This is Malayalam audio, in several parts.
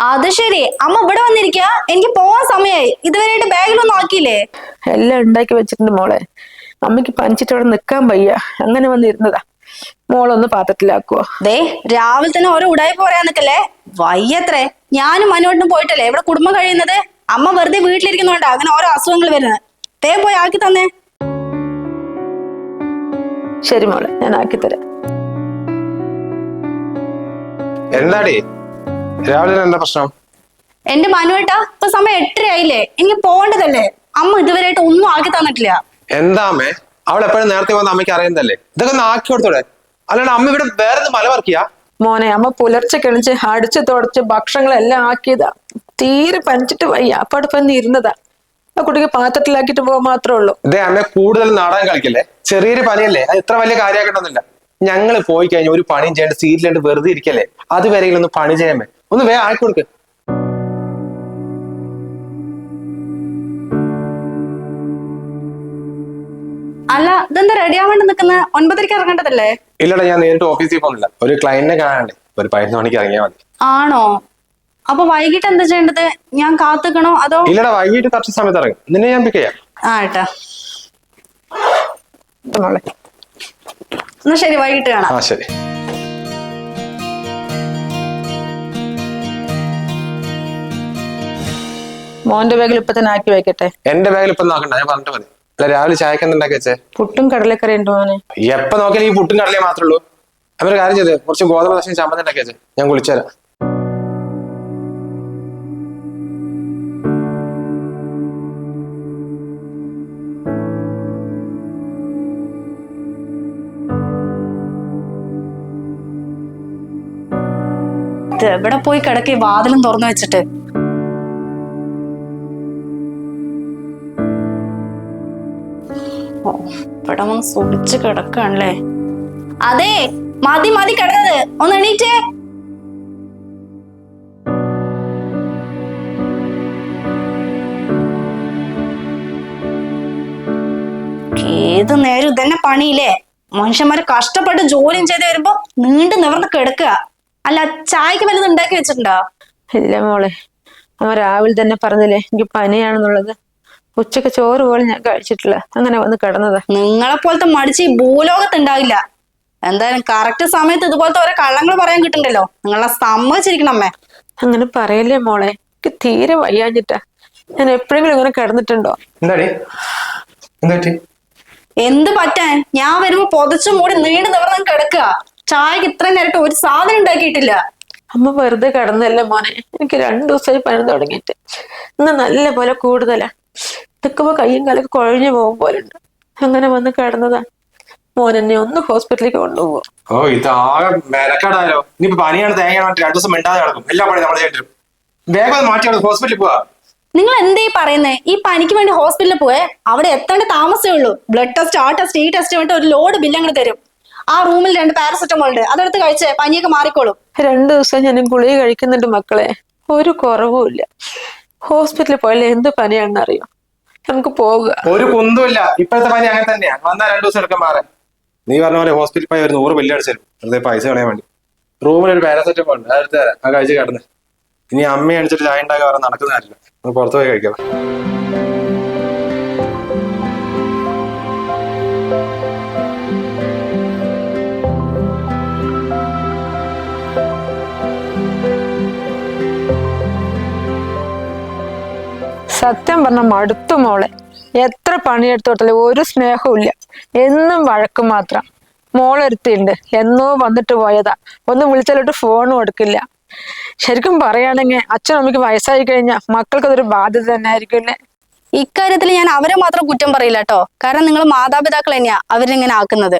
അത് ശരി. അമ്മ ഇവിടെ വന്നിരിക്ക. എനിക്ക് പോവാൻ സമയമായി ഇതുവരെയായിട്ട് ബാഗിലൊന്നും ആക്കിയില്ലേ? എല്ലാം ഉണ്ടാക്കി വെച്ചിട്ടുണ്ട് മോളെ. അമ്മയ്ക്ക് പനിച്ചിട്ട് അവിടെ നിൽക്കാൻ വയ്യ. അങ്ങനെ വന്നിരുന്നതാ. മോളൊന്ന് പാത്രത്തിലാക്കുവോ? ദേ രാവിലെ തന്നെ ഓരോ ഉടായി പറയാൻ നിക്കല്ലേ വയ്യത്രേ. ഞാനും മനോട്ടും പോയിട്ടല്ലേ? ഇവിടെ കുടുംബം കഴിയുന്നത്? അമ്മ വെറുതെ വീട്ടിലിരിക്കുന്നോണ്ടാ. അങ്ങനെ ഓരോ അസുഖങ്ങൾ വരുന്നത്. തേ പോയി ആക്കി തന്നേ. ശരി മോളെ ഞാൻ ആക്കി തരാം. എന്താടി? രാവിലെ എന്താ പ്രശ്നം? എന്റെ മനുവേട്ടാ ഇപ്പൊ സമയം എട്ടര ആയില്ലേ എനിക്ക് പോകേണ്ടതല്ലേ? അമ്മ ഇതുവരെയായിട്ട് ഒന്നും ആക്കി തന്നിട്ടില്ല. എന്താ അമ്മേ? അവൾ എപ്പോഴും നേരത്തെ വന്ന അമ്മയ്ക്ക് അറിയുന്നതല്ലേ? ഇതൊക്കെ ഒന്ന് ആക്കി കൊടുത്തോടെ. അല്ലാണ്ട് അമ്മ ഇവിടെ വേറെ മല വർക്കിയാ മോനെ അമ്മ പുലർച്ചെ കിണിച്ച് അടിച്ച് തുടച്ച് ഭക്ഷണങ്ങളെല്ലാം ആക്കിയതാ. തീരെ പനിച്ചിട്ട് വയ്യ. അപ്പൊ അവിടെ വന്ന് ഇരുന്നതാ. ആ കുട്ടിക്ക് പാത്രത്തിലാക്കിട്ട് പോകാൻ മാത്രമേ ഉള്ളൂ. ഇതേ അമ്മ കൂടുതൽ നാടകം കളിക്കല്ലേ? ചെറിയൊരു പനിയല്ലേ അത് ഇത്ര വലിയ കാര്യമാക്കണമെന്നില്ല ഞങ്ങൾ പോയി കഴിഞ്ഞാൽ ഒരു പണിയും ചെയ്യേണ്ട സീറ്റിലായിട്ട് വെറുതെ ഇരിക്കല്ലേ? അതുവരെയെങ്കിലും ഒന്ന് പണി ചെയ്യാമേ ഒന്ന് വേ ആക്കി കൊടുക്ക്. അല്ല ഇതെന്താ റെഡി ആവാണ്ട് നിൽക്കുന്ന? ഒൻപതരക്ക് ഇറങ്ങേണ്ടതല്ലേ? ഇല്ലടാ ഞാൻ നേരിട്ട് ഓഫീസിൽ പോകുന്നില്ല. ഒരു ക്ലയന്റിനെ കാണണ്ടേ ഒരു പതിനൊന്ന് മണിക്ക് ഇറങ്ങിയാൽ മതി. ആണോ? അപ്പൊ വൈകിട്ട് എന്താ ചെയ്യേണ്ടത്? ഞാൻ കാത്തുക്കണോ? അതോ ഇല്ലടാ വൈകിട്ട് കറക്റ്റ് സമയത്ത് ഇറങ്ങും. നിന്നെ ഞാൻ പിക്ക് ചെയ്യാം. ആ ഏട്ടാ എന്നാ ശരി വൈകിട്ട് കാണാം. ആ ശരി. മോന്റെ ബാഗിൽ ഇപ്പൊ തന്നെ ആക്കി വെക്കട്ടെ. എന്റെ ബാഗിൽ ഇപ്പൊ നോക്കണ്ട ഞാൻ പറഞ്ഞിട്ട് മതി. അല്ല രാവിലെ ചായക്ക് എന്താ ഉണ്ടാക്കി വെച്ചേ? പുട്ടും കടലക്കറി ഉണ്ട് മോനെ. എപ്പൊ നോക്കിയാലും ഈ പുട്ടും കടലേ മാത്രമേ ഉള്ളൂ. അവർ കാര്യം ചെയ്തേ കുറച്ച് ഗോതമ്പ് ദശം ചമ്മന്തി ഉണ്ടാക്കി വെച്ചേ. ഞാൻ കുളിച്ചുതരാം എവിടെ പോയി കിടക്കി വാതിലും തുറന്നു വെച്ചിട്ട്? ഇവിടെ കിടക്കാണല്ലേ? അതെ മതി മതി കിടന്നത്. ഒന്ന് എണീറ്റേ. ഏത് നേരം ഇതന്നെ പണിയില്ലേ? മനുഷ്യന്മാര് കഷ്ടപ്പെട്ട് ജോലിയും ചെയ്ത് വരുമ്പോ നീണ്ടു നിവർന്ന് കിടക്കുക. അല്ല ചായക്ക് വലുത് ഉണ്ടാക്കി വെച്ചിട്ടുണ്ടോ? ഇല്ല മോളെ. അവ രാവിലെ തന്നെ പറഞ്ഞില്ലേ എനിക്ക് പനിയാണെന്നുള്ളത്. ഉച്ചയ്ക്ക് ചോറ് പോലെ ഞാൻ കഴിച്ചിട്ടില്ല. അങ്ങനെ വന്ന് കിടന്നതാ. നിങ്ങളെ പോലത്തെ മടിച്ച് ഈ ഭൂലോകത്ത് ഉണ്ടാവില്ല എന്തായാലും കറക്റ്റ് സമയത്ത് ഇതുപോലത്തെ ഓരോ കള്ളങ്ങൾ പറയാൻ കിട്ടണ്ടല്ലോ നിങ്ങളെ സമ്മതിച്ചിരിക്കണം അമ്മേ. അങ്ങനെ പറയല്ലേ മോളെ. എനിക്ക് തീരെ വയ്യാഞ്ഞിട്ടാ. ഞാൻ എപ്പോഴെങ്കിലും ഇങ്ങനെ കിടന്നിട്ടുണ്ടോ? എന്താടി? എന്താ പറ്റി? എന്ത് പറ്റാൻ? ഞാൻ വരുമ്പോ പൊതച്ചു മൂടി നീണ്ടു നിവർന്ന് കിടക്കുക. ചായക്ക് ഇത്രയും നേരിട്ട് ഒരു സാധനം ഉണ്ടാക്കിയിട്ടില്ല. അമ്മ വെറുതെ കിടന്നല്ലേ മോനെ. എനിക്ക് രണ്ടു ദിവസമായി പനി തുടങ്ങിയിട്ട്. ഇന്ന് നല്ല പോലെ കൂടുതലാ. നിൽക്കുമ്പോ കയ്യും കാലൊക്കെ കുഴഞ്ഞു പോകും പോലുണ്ട്. അങ്ങനെ വന്ന് കിടന്നതാ. മോനെന്നെ എന്നെ ഒന്ന് ഹോസ്പിറ്റലിലേക്ക് കൊണ്ടുപോകും. ഓ ഇതാകെ ഇനിയിപ്പോ പനിയാണ് തേങ്ങ രണ്ടു ദിവസം മിണ്ടാതെ കിടക്കും. എല്ലാ പണി നമ്മൾ ചെയ്തിട്ടും വേഗം ഹോസ്പിറ്റലിൽ പോവാ. നിങ്ങൾ എന്തേ പറയുന്നേ? ഈ പനിക്ക് വേണ്ടി ഹോസ്പിറ്റലിൽ പോയേ അവിടെ എത്തേണ്ട താമസമേ ഉള്ളൂ. ബ്ലഡ് ടെസ്റ്റ് ആ ടെസ്റ്റ് ഈ ടെസ്റ്റ് വേണ്ട ഒരു ലോഡ് ബില്ല് അങ്ങോട്ട് തരും. ആ റൂമിൽ രണ്ട് പാരസെറ്റമോൾ ഉണ്ട്. അതെടുത്ത് കഴിച്ചേ പനിയൊക്കെ മാറിക്കോളും. രണ്ടു ദിവസം ഞാൻ ഗുളിക കഴിക്കുന്നുണ്ട് മക്കളെ. ഒരു കുറവുമില്ല. ഹോസ്പിറ്റലിൽ പോയാലേ എന്ത് പനിയാണെന്ന് അറിയോ നമുക്ക് പോകുക ഒരു കുന്തുമില്ല. ഇപ്പോഴത്തെ പനി അങ്ങനെ തന്നെയാണ് വന്നാ രണ്ടു ദിവസം എടുക്കാൻ മാറാൻ. നീ പറഞ്ഞ പോലെ ഹോസ്പിറ്റലിൽ പോയി ഒരു നൂറ് ബില്ല് അടിച്ചു വെറുതെ പൈസ കളയാൻ വേണ്ടി. റൂമിൽ ഒരു പാരസെറ്റമോൾ ഉണ്ട്. അതെടുത്ത് തരാം. ആ കഴിച്ച് കിടന്ന്. ഇനി അമ്മ അടിച്ചിട്ട് ചായ ഉണ്ടാക്കാൻ പറഞ്ഞാൽ നടക്കുന്ന കാര്യമില്ല. നമുക്ക് പോയി കഴിക്കാം സത്യം പറഞ്ഞ മടുത്തു മോളെ. എത്ര പണിയെടുത്തോട്ടല്ലേ ഒരു സ്നേഹവും എന്നും വഴക്ക് മാത്രം. മോളൊരുത്തിയുണ്ട്. എന്നോ വന്നിട്ട് പോയതാ. ഒന്നും വിളിച്ചാലോട്ട് ഫോണും എടുക്കില്ല. ശരിക്കും പറയുകയാണെങ്കിൽ അച്ഛനും അമ്മയ്ക്ക് വയസ്സായി കഴിഞ്ഞാൽ മക്കൾക്ക് അതൊരു ബാധ്യത തന്നെ ആയിരിക്കും ഇക്കാര്യത്തിൽ ഞാൻ അവരെ മാത്രം കുറ്റം പറയില്ല കേട്ടോ കാരണം നിങ്ങൾ മാതാപിതാക്കൾ തന്നെയാ അവരിങ്ങനെ ആക്കുന്നത്.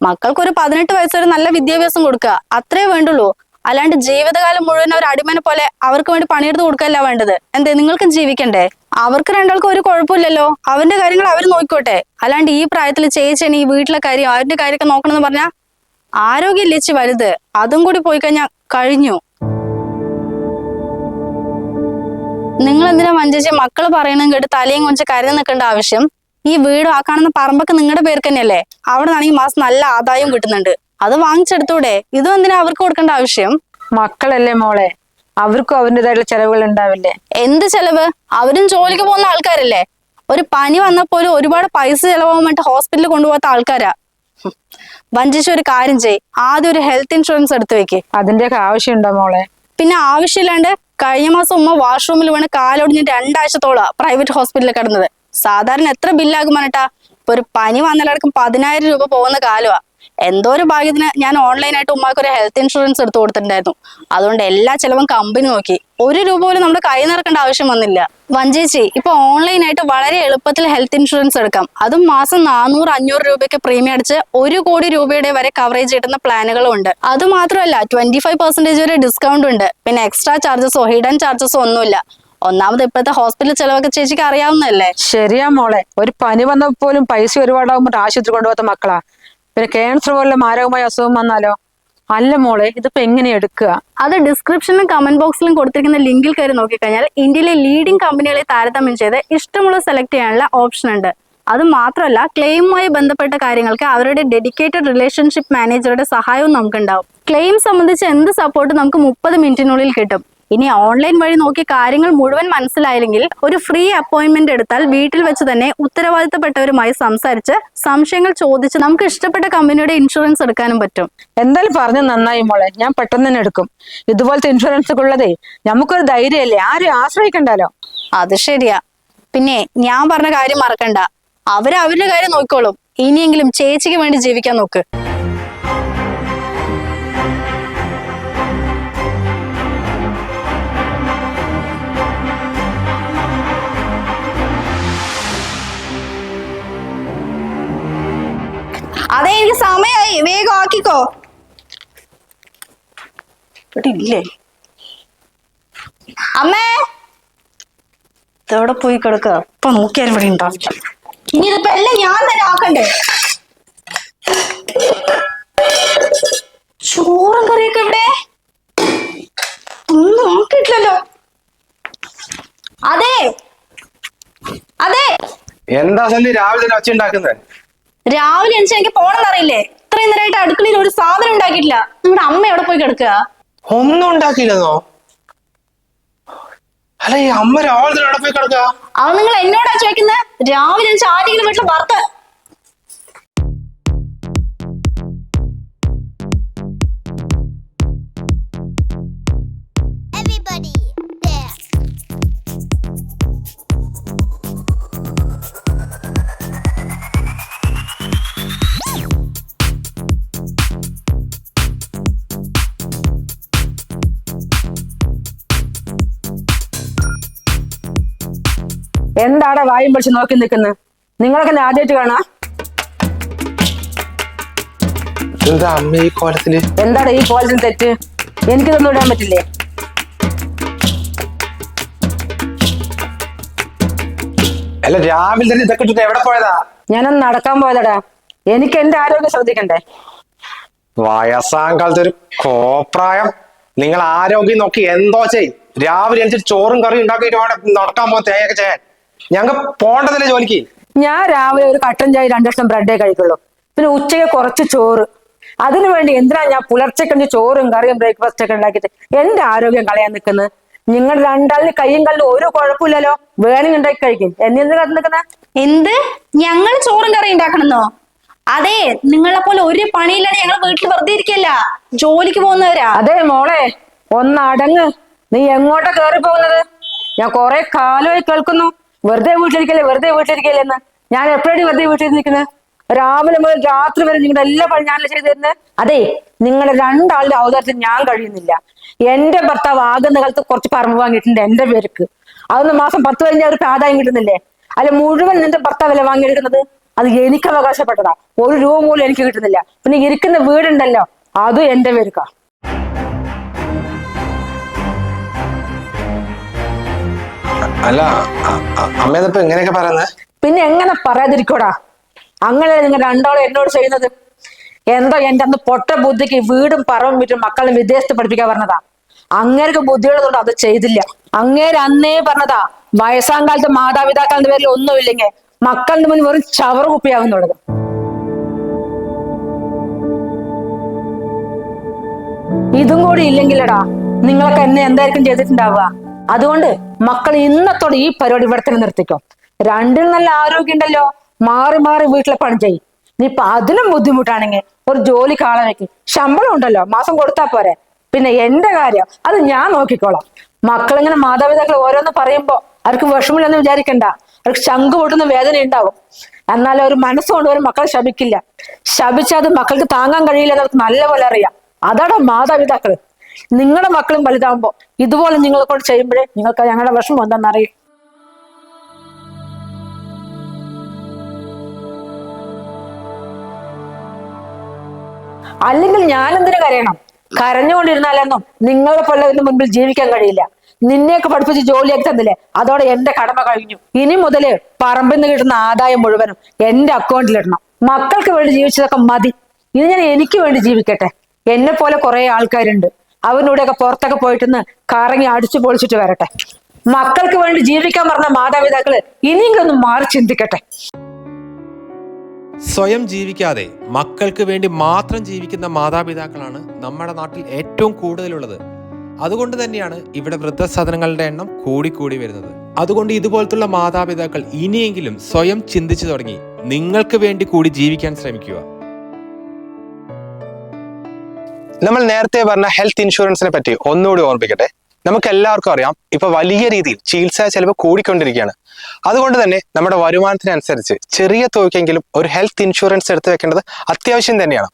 മക്കൾക്ക് ഒരു പതിനെട്ട് വയസ്സ് വരെ നല്ല വിദ്യാഭ്യാസം കൊടുക്കുക അത്രേ വേണ്ടുള്ളൂ. അല്ലാണ്ട് ജീവിതകാലം മുഴുവൻ ഒരു അടിമനെ പോലെ അവർക്ക് വേണ്ടി പണിയെടുത്ത് കൊടുക്കല്ല വേണ്ടത്. എന്തേ? നിങ്ങൾക്കും ജീവിക്കണ്ടേ? അവർക്ക് രണ്ടാൾക്കും ഒരു കുഴപ്പമില്ലല്ലോ? അവന്റെ കാര്യങ്ങൾ അവർ നോക്കിക്കോട്ടെ. അല്ലാണ്ട് ഈ പ്രായത്തിൽ ചേച്ചേനെ ഈ വീട്ടിലെ കാര്യം അവരുടെ കാര്യമൊക്കെ നോക്കണമെന്ന് പറഞ്ഞാൽ ആരോഗ്യം ലച്ച് വലുത്. അതും കൂടി പോയി കഴിഞ്ഞാൽ കഴിഞ്ഞു. നിങ്ങൾ എന്തിനാ മഞ്ചേച്ചി മക്കൾ പറയണതും കേട്ട് തലയും കൊഞ്ച് കരുതി നിൽക്കേണ്ട ആവശ്യം? ഈ വീട് ആ പറമ്പൊക്കെ നിങ്ങളുടെ പേർക്ക് തന്നെയല്ലേ? അവിടെ നിന്നാണെങ്കിൽ മാസം നല്ല ആദായം കിട്ടുന്നുണ്ട്. അത് വാങ്ങിച്ചെടുത്തൂടെ? ഇതും എന്തിനാ അവർക്ക് കൊടുക്കേണ്ട ആവശ്യം? മക്കളല്ലേ മോളെ? അവർക്കും അവരുടേതായിട്ടുള്ള ചെലവുകൾ ഉണ്ടാവില്ലേ? എന്ത് ചെലവ്? അവരും ജോലിക്ക് പോകുന്ന ആൾക്കാരല്ലേ? ഒരു പനി വന്നപ്പോലും ഒരുപാട് പൈസ ചെലവാകാൻ വേണ്ടി ഹോസ്പിറ്റലിൽ കൊണ്ടുപോകാത്ത ആൾക്കാരാ. വഞ്ചിച്ച ഒരു കാര്യം ചെയ് ആദ്യം ഒരു ഹെൽത്ത് ഇൻഷുറൻസ് എടുത്തു വെക്ക്. അതിന്റെയൊക്കെ ആവശ്യമുണ്ടോ മോളെ? പിന്നെ ആവശ്യമില്ലാണ്ട് കഴിഞ്ഞ മാസം ഉമ്മ വാഷ്റൂമിൽ വീണ് കാലൊടിഞ്ഞ് രണ്ടാഴ്ചത്തോളാ പ്രൈവറ്റ് ഹോസ്പിറ്റലിൽ കിടന്നത്. സാധാരണ എത്ര ബില്ലാകും പറഞ്ഞിട്ടാ? ഇപ്പൊ ഒരു പനി വന്നാലടക്കം പതിനായിരം രൂപ പോകുന്ന കാലുവാ. എന്തോ ഒരു ഭാഗ്യത്തിന് ഞാൻ ഓൺലൈനായിട്ട് ഉമ്മാക്ക് ഒരു ഹെൽത്ത് ഇൻഷുറൻസ് എടുത്തു കൊടുത്തിട്ടുണ്ടായിരുന്നു. അതുകൊണ്ട് എല്ലാ ചെലവും കമ്പനി നോക്കി. ഒരു രൂപ പോലും നമ്മുടെ കൈ നിറക്കേണ്ട ആവശ്യം വന്നില്ല. വഞ്ചേച്ചി ഇപ്പൊ ഓൺലൈനായിട്ട് വളരെ എളുപ്പത്തിൽ ഹെൽത്ത് ഇൻഷുറൻസ് എടുക്കാം. അതും മാസം നാനൂറ് അഞ്ഞൂറ് രൂപയ്ക്ക് പ്രീമിയം അടിച്ച് ഒരു കോടി രൂപയുടെ വരെ കവറേജ് കിട്ടുന്ന പ്ലാനുകളും ഉണ്ട്. അത് മാത്രമല്ല ട്വന്റി ഫൈവ് പെർസെന്റേജ് വരെ ഡിസ്കൗണ്ട് ഉണ്ട്. പിന്നെ എക്സ്ട്രാ ചാർജസോ ഹിഡൻ ചാർജസോ ഒന്നുമില്ല. ഒന്നാമത് ഇപ്പോഴത്തെ ഹോസ്പിറ്റൽ ചെലവൊക്കെ ചേച്ചിക്ക് അറിയാവുന്നല്ലേ ശരിയാ മോളെ. ഒരു പനി വന്നപ്പോലും പോലും പൈസ ഒരുപാടാകുമ്പോൾ ആശുപത്രി കൊണ്ടുപോകാത്ത മക്കളാ. പിന്നെ ക്യാൻസർ പോലെ മാരകമായ അസുഖം വന്നാലോ? അല്ല മോളെ ഇതിപ്പോ എങ്ങനെ എടുക്കുക? അത് ഡിസ്ക്രിപ്ഷനിലും കമന്റ് ബോക്സിലും കൊടുത്തിരിക്കുന്ന ലിങ്കിൽ കയറി നോക്കിക്കഴിഞ്ഞാൽ ഇന്ത്യയിലെ ലീഡിംഗ് കമ്പനികളെ താരതമ്യം ചെയ്ത് ഇഷ്ടമുള്ള സെലക്ട് ചെയ്യാനുള്ള ഓപ്ഷൻ ഉണ്ട്. അത് മാത്രമല്ല ക്ലെയിമുമായി ബന്ധപ്പെട്ട കാര്യങ്ങൾക്ക് അവരുടെ ഡെഡിക്കേറ്റഡ് റിലേഷൻഷിപ്പ് മാനേജറുടെ സഹായവും നമുക്കുണ്ടാവും. ക്ലെയിം സംബന്ധിച്ച് എന്ത് സപ്പോർട്ട് നമുക്ക് മുപ്പത് മിനിറ്റിനുള്ളിൽ കിട്ടും. ഇനി ഓൺലൈൻ വഴി നോക്കി കാര്യങ്ങൾ മുഴുവൻ മനസ്സിലായില്ലെങ്കിൽ ഒരു ഫ്രീ അപ്പോയിന്റ്മെന്റ് എടുത്താൽ വീട്ടിൽ വെച്ച് തന്നെ ഉത്തരവാദിത്തപ്പെട്ടവരുമായി സംസാരിച്ച് സംശയങ്ങൾ ചോദിച്ച് നമുക്ക് ഇഷ്ടപ്പെട്ട കമ്പനിയുടെ ഇൻഷുറൻസ് എടുക്കാനും പറ്റും. എന്തായാലും പറഞ്ഞു നന്നായി മോളെ. ഞാൻ പെട്ടെന്ന് തന്നെ എടുക്കും. ഇതുപോലത്തെ ഇൻഷുറൻസ് ഉള്ളതേ നമുക്കൊരു ധൈര്യമല്ലേ? ആരും ആശ്രയിക്കണ്ടല്ലോ? അത് ശരിയാ. പിന്നെ ഞാൻ പറഞ്ഞ കാര്യം മറക്കണ്ട. അവരവരുടെ കാര്യം നോക്കിക്കോളും. ഇനിയെങ്കിലും ചേച്ചിക്ക് വേണ്ടി ജീവിക്കാൻ നോക്ക്. അതെ എനിക്ക് സമയമായി വേഗം ആക്കിക്കോ. ഇവിടെ ഇല്ലേ അമ്മേ. ഇതെവിടെ പോയി കിടക്ക? ഇപ്പൊ നോക്കിയാലും ഇവിടെ ഉണ്ടാവില്ല. ഇനി ഇതിപ്പോ എല്ലാം ഞാൻ തന്നെ ആക്കണ്ടേ? ചോറും കറിയൊക്കെ ഇവിടെ ഒന്നും ആക്കിയിട്ടില്ലല്ലോ അതെ. അതെ. എന്താ സന്ധി രാവിലെ തന്നെ ഒച്ച ഉണ്ടാക്കുന്നത് രാവിലെ എണീച്ച എനിക്ക് പോണെന്നറിയില്ലേ ഇത്രയും നേരമായിട്ട് അടുക്കളയിൽ ഒരു സാധനം ഉണ്ടാക്കിയിട്ടില്ല. നിങ്ങളുടെ അമ്മ എവിടെ പോയി കിടക്കുക? ഒന്നും ഉണ്ടാക്കിയില്ലെന്നോ? അല്ല ഈ അമ്മ രാവിലെ അവിടെ പോയി കിടക്കുക? അത് നിങ്ങൾ എന്നോടാ ചോദിക്കുന്നത് രാവിലെ എണീച്ച ആരെങ്കിലും വീട്ടിൽ ഭർത്ത എന്താടാ വായും പിടിച്ച് നോക്കി നിൽക്കുന്നത് നിങ്ങളൊക്കെ ആദ്യമായിട്ട് കാണാ എന്താ അമ്മ ഈ കോലത്തിൽ? എന്താടാ ഈ കോലത്തിന് തെറ്റ്? എനിക്ക് തന്നു വിടാൻ പറ്റില്ലേ? അല്ല രാവിലെ തന്നെ ഇതൊക്കെ ഇട്ടിട്ട് എവിടെ പോയതാ? ഞാനൊന്ന് നടക്കാൻ പോയതാടാ. എനിക്ക് എന്റെ ആരോഗ്യം ശ്രദ്ധിക്കണ്ടേ? വയസ്സാം കാലത്ത് ഒരു കോപ്രായം. നിങ്ങൾ ആരോഗ്യം നോക്കി എന്തോ ചെയ്. രാവിലെ എനിക്ക് ചോറും കറിയും ഉണ്ടാക്കിയിട്ട് വേണം നടക്കാൻ പോകാൻ തേങ്ങയൊക്കെ ചെയ്യാൻ ഞങ്ങൾ പോണ്ടതല്ലേ ജോലിക്ക്? ഞാൻ രാവിലെ ഒരു കട്ടൻ ചായ രണ്ടു ലക്ഷം ബ്രെഡേ കഴിക്കുള്ളൂ. പിന്നെ ഉച്ചയ്ക്ക് കുറച്ച് ചോറ്. അതിനു വേണ്ടി എന്തിനാ ഞാൻ പുലർച്ചക്കഞ്ച് ചോറും കറിയും ബ്രേക്ക്ഫാസ്റ്റ് ഒക്കെ ഉണ്ടാക്കിയിട്ട് എന്റെ ആരോഗ്യം കളയാൻ നിൽക്കുന്നത് നിങ്ങൾ രണ്ടാളിന് കയ്യും കല്ലും ഒരു കുഴപ്പമില്ലല്ലോ? വേണമെങ്കിൽ ഉണ്ടാക്കി കഴിക്കും. എന്നെ എന്ത് കാത്ത് നിൽക്കുന്ന എന്ത്? ഞങ്ങൾ ചോറും കറി ഉണ്ടാക്കണമെന്നോ അതെ നിങ്ങളെ പോലെ ഒരു പണിയില്ലാതെ ഞങ്ങൾ വീട്ടിൽ വെറുതെ ഇരിക്കല്ല. ജോലിക്ക് പോകുന്നവരാ. അതെ മോളെ ഒന്ന് അടങ്ങ്. നീ എങ്ങോട്ടാ കേറി പോകുന്നത് ഞാൻ കൊറേ കാലമായി കേൾക്കുന്നു. വെറുതെ വീട്ടിലിരിക്കല്ലേ വെറുതെ വീട്ടിലിരിക്കല്ലേ എന്ന്? ഞാൻ എപ്പോഴാണ് വെറുതെ വീട്ടിൽ രാവിലെ മുതൽ രാത്രി വരെ നിങ്ങളുടെ എല്ലാ പണി ഞാനല്ലേ ചെയ്തു തരുന്നത് അതെ നിങ്ങളുടെ രണ്ടാളുടെ അവതാരത്തിൽ ഞാൻ കഴിയുന്നില്ല. എന്റെ ഭർത്താവ് ആകുന്ന കാലത്ത് കുറച്ച് പറമ്പ് വാങ്ങിയിട്ടുണ്ട് എന്റെ പേർക്ക്. അതൊന്ന് മാസം പത്ത് കഴിഞ്ഞാൽ അവർക്ക് ആദായം കിട്ടുന്നില്ലേ? അല്ല മുഴുവൻ നിന്റെ ഭർത്താവല്ലേ വാങ്ങിയെടുക്കുന്നത്? അത് എനിക്ക് അവകാശപ്പെട്ടതാ. ഒരു രൂപ പോലും എനിക്ക് കിട്ടുന്നില്ല. പിന്നെ ഇരിക്കുന്ന വീടുണ്ടല്ലോ അതും എന്റെ പേർക്കാ. അല്ല അമ്മയതിപ്പോ എങ്ങനെയൊക്കെ പറയുന്നത് പിന്നെ എങ്ങനെ പറയാതിരിക്കോടാ? അങ്ങനെ നിങ്ങൾ രണ്ടാളും എന്നോട് ചെയ്യുന്നത്? എന്തോ എന്റെ അന്ന് പൊട്ട ബുദ്ധിക്ക് വീടും പറവും വീട്ടും മക്കളെ വിദേശത്ത് പഠിപ്പിക്കാൻ പറഞ്ഞതാ. അങ്ങേർക്ക് ബുദ്ധിയുള്ളതുകൊണ്ട് അത് ചെയ്തില്ല. അങ്ങേര് അന്നേ പറഞ്ഞതാ വയസ്സാം കാലത്ത് മാതാപിതാക്കളുടെ പേരിൽ ഒന്നുമില്ലെങ്കിൽ മക്കളുടെ മുന്നിൽ വെറും ചവറ് കുപ്പിയാകുന്നുള്ളത് ഇതും കൂടി ഇല്ലെങ്കിലടാ നിങ്ങളൊക്കെ എന്നെ എന്തായിരിക്കും ചെയ്തിട്ടുണ്ടാവുക? അതുകൊണ്ട് മക്കൾ ഇന്നത്തോടെ ഈ പരിപാടി ഇവിടെ തന്നെ നിർത്തിക്കോ. രണ്ടിൽ നല്ല ആരോഗ്യം ഉണ്ടല്ലോ. മാറി മാറി വീട്ടിലെ പണി ചെയ്യും. ഇനിയിപ്പൊ അതിനും ബുദ്ധിമുട്ടാണെങ്കിൽ ഒരു ജോലി കാളെ വെക്ക്. ശമ്പളം ഉണ്ടല്ലോ മാസം കൊടുത്താ പോരെ. പിന്നെ എന്റെ കാര്യം അത് ഞാൻ നോക്കിക്കോളാം. മക്കളിങ്ങനെ മാതാപിതാക്കൾ ഓരോന്ന് പറയുമ്പോ അവർക്ക് വിഷമില്ലെന്ന് വിചാരിക്കണ്ട. അവർക്ക് ശംഖ് പൊട്ടുന്ന വേദന ഉണ്ടാവും. എന്നാൽ ഒരു മനസ്സുകൊണ്ട് ഒരു മക്കളെ ശപിക്കില്ല. ശപിച്ചാൽ അത് മക്കൾക്ക് താങ്ങാൻ കഴിയില്ല എന്ന് അവർക്ക് നല്ലപോലെ അറിയാം. അതാണ് മാതാപിതാക്കൾ. നിങ്ങളുടെ മക്കളും വലുതാവുമ്പോ ഇതുപോലെ നിങ്ങളെ കൊണ്ട് ചെയ്യുമ്പോഴേ നിങ്ങൾക്ക് ഞങ്ങളുടെ വിഷമം എന്താണെന്നറിയും അല്ലെങ്കിൽ ഞാൻ എന്തിനു കരയണം? കരഞ്ഞുകൊണ്ടിരുന്നാലൊന്നും നിങ്ങളെ പോലെ മുമ്പിൽ ജീവിക്കാൻ കഴിയില്ല. നിന്നെയൊക്കെ പഠിപ്പിച്ച് ജോലിയാക്കി തന്നില്ലേ? അതോടെ എന്റെ കടമ കഴിഞ്ഞു. ഇനി മുതൽ പറമ്പിൽ നിന്ന് കിട്ടുന്ന ആദായം മുഴുവനും എന്റെ അക്കൗണ്ടിലിടണം മക്കൾക്ക് വേണ്ടി ജീവിച്ചതൊക്കെ മതി. ഇനി ഞാൻ എനിക്ക് വേണ്ടി ജീവിക്കട്ടെ. എന്നെ പോലെ കുറെ ആൾക്കാരുണ്ട്. അവരിലൂടെയൊക്കെ പുറത്തൊക്കെ പോയിട്ടൊന്ന് കറങ്ങി അടിച്ചു പൊളിച്ചിട്ട് വരട്ടെ. മക്കൾക്ക് വേണ്ടി ജീവിക്കാൻ പറഞ്ഞ മാതാപിതാക്കൾ ഇനിയെങ്കിലും ഒന്ന് മാറി ചിന്തിക്കട്ടെ. സ്വയം ജീവിക്കാതെ മക്കൾക്ക് വേണ്ടി മാത്രം ജീവിക്കുന്ന മാതാപിതാക്കളാണ് നമ്മുടെ നാട്ടിൽ ഏറ്റവും കൂടുതലുള്ളത്. അതുകൊണ്ട് തന്നെയാണ് ഇവിടെ വൃദ്ധസദനങ്ങളുടെ എണ്ണം കൂടിക്കൂടി വരുന്നത്. അതുകൊണ്ട് ഇതുപോലത്തുള്ള മാതാപിതാക്കൾ ഇനിയെങ്കിലും സ്വയം ചിന്തിച്ചു തുടങ്ങി. നിങ്ങൾക്ക് വേണ്ടി കൂടി ജീവിക്കാൻ ശ്രമിക്കുക. നമ്മൾ നേരത്തെ പറഞ്ഞ ഹെൽത്ത് ഇൻഷുറൻസിനെ പറ്റി ഒന്നുകൂടി ഓർമ്മിക്കട്ടെ. നമുക്ക് എല്ലാവർക്കും അറിയാം ഇപ്പൊ വലിയ രീതിയിൽ ചികിത്സാ ചെലവ് കൂടിക്കൊണ്ടിരിക്കുകയാണ്. അതുകൊണ്ട് തന്നെ നമ്മുടെ വരുമാനത്തിനനുസരിച്ച് ചെറിയ തുകയ്ക്കെങ്കിലും ഒരു ഹെൽത്ത് ഇൻഷുറൻസ് എടുത്തു വെക്കേണ്ടത് അത്യാവശ്യം തന്നെയാണ്.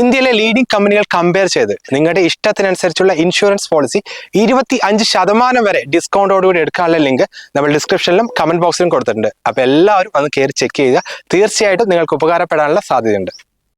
ഇന്ത്യയിലെ ലീഡിംഗ് കമ്പനികൾ കമ്പയർ ചെയ്ത് നിങ്ങളുടെ ഇഷ്ടത്തിനനുസരിച്ചുള്ള ഇൻഷുറൻസ് പോളിസി ഇരുപത്തി അഞ്ച് ശതമാനം വരെ ഡിസ്കൗണ്ടോടുകൂടി എടുക്കാനുള്ള ലിങ്ക് നമ്മൾ ഡിസ്ക്രിപ്ഷനിലും കമന്റ് ബോക്സിലും കൊടുത്തിട്ടുണ്ട്. അപ്പൊ എല്ലാവരും അത് കയറി ചെക്ക് ചെയ്യുക. തീർച്ചയായിട്ടും നിങ്ങൾക്ക് ഉപകാരപ്പെടാനുള്ള സാധ്യതയുണ്ട്.